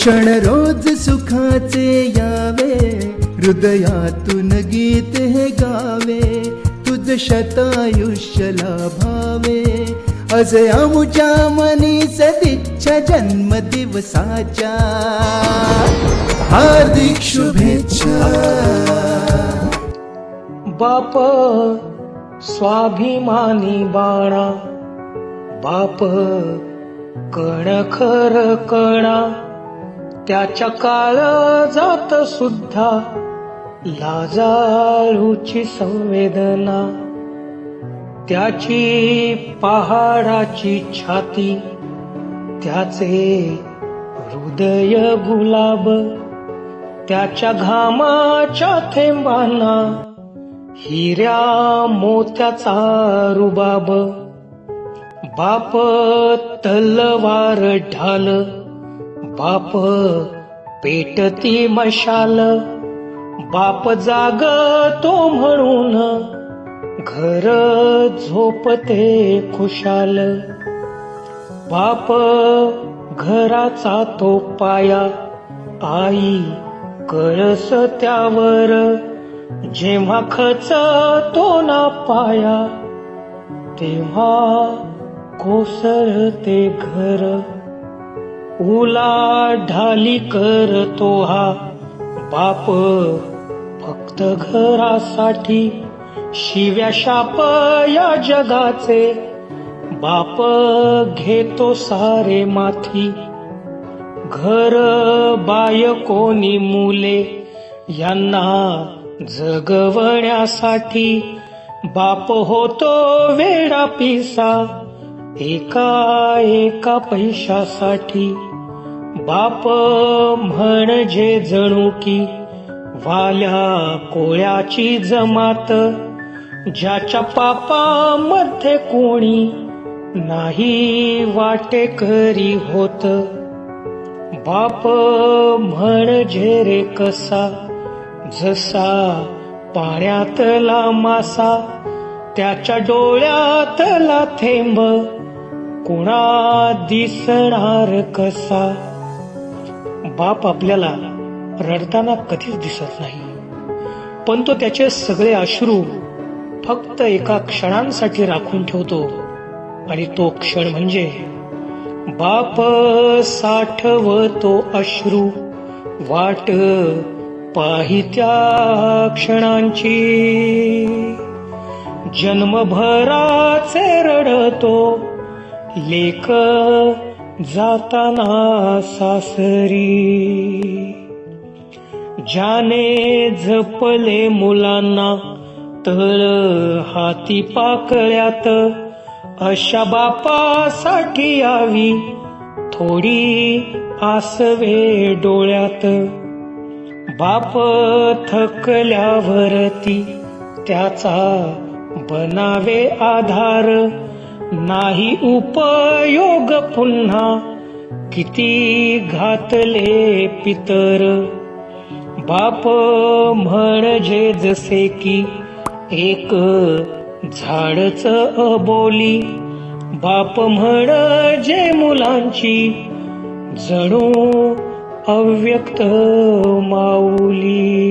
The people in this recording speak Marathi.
क्षण रोज सुखाचे यावे. हृदयातून गीत हे गावे. तुझ शतायुष्य लाभावे. अज मनी सदिच्छा जन्म दिवसाच्या हार्दिक शुभेच्छा. बाप स्वाभिमानी बाणा बाप कण खर कणा. त्याच्या काळ जात सुद्धा लाजाळूची संवेदना. त्याची पहाडाची छाती त्याचे हृदय गुलाब त्याच्या घामाच्या थेंबांना हिऱ्या मोत्याचा रुबाब. बाप तलवार ढाल बाप पेटती मशाल. बाप जाग तो म्हणून घर झोपते खुशाल. बाप घराचा तो पाया आई कळस त्यावर. जेव्हा खच तो ना पाया तेव्हा कोसळते घर. ढाली करतो हा बाप फक्त घरासाठी शिव्या शाप या जगाचे. बाप घेतो सारे माथी. घर बाय कोणी मुले यांना जगवण्यासाठी. बाप होतो वेडा पिसा एका एका पैशासाठी. बाप म्हणजे जणू की वाल्या कोळ्याची जमात ज्याच्या पापामध्ये कोणी नाही वाटेकरी होत. बाप म्हणजे रे कसा जसा पाण्यातला मासा त्याच्या डोळ्यातला थेंब कुणा दिसणार कसा? बाप आपल्याला रडताना कधीच दिसत नाही. पण तो त्याचे सगळे अश्रू फक्त एका क्षणांसाठी राखून ठेवतो. आणि तो क्षण म्हणजे बाप साठवतो अश्रू वाट पाहित्या क्षणांची. जन्मभराचे रडतो लेख जाताना सासरी. ज्याने जपले मुलांना तळ हाती पाकळ्यात. अशा बापासाठी यावी थोडी आसवे डोळ्यात. बाप थकल्यावरती त्याचा बनावे आधार. नाही उपयोग पुन्हा. किती घातले पितर. बाप म्हणजे जसे की एक झाडच अबोली. बाप म्हणजे मुलांची जणू अव्यक्त माऊली.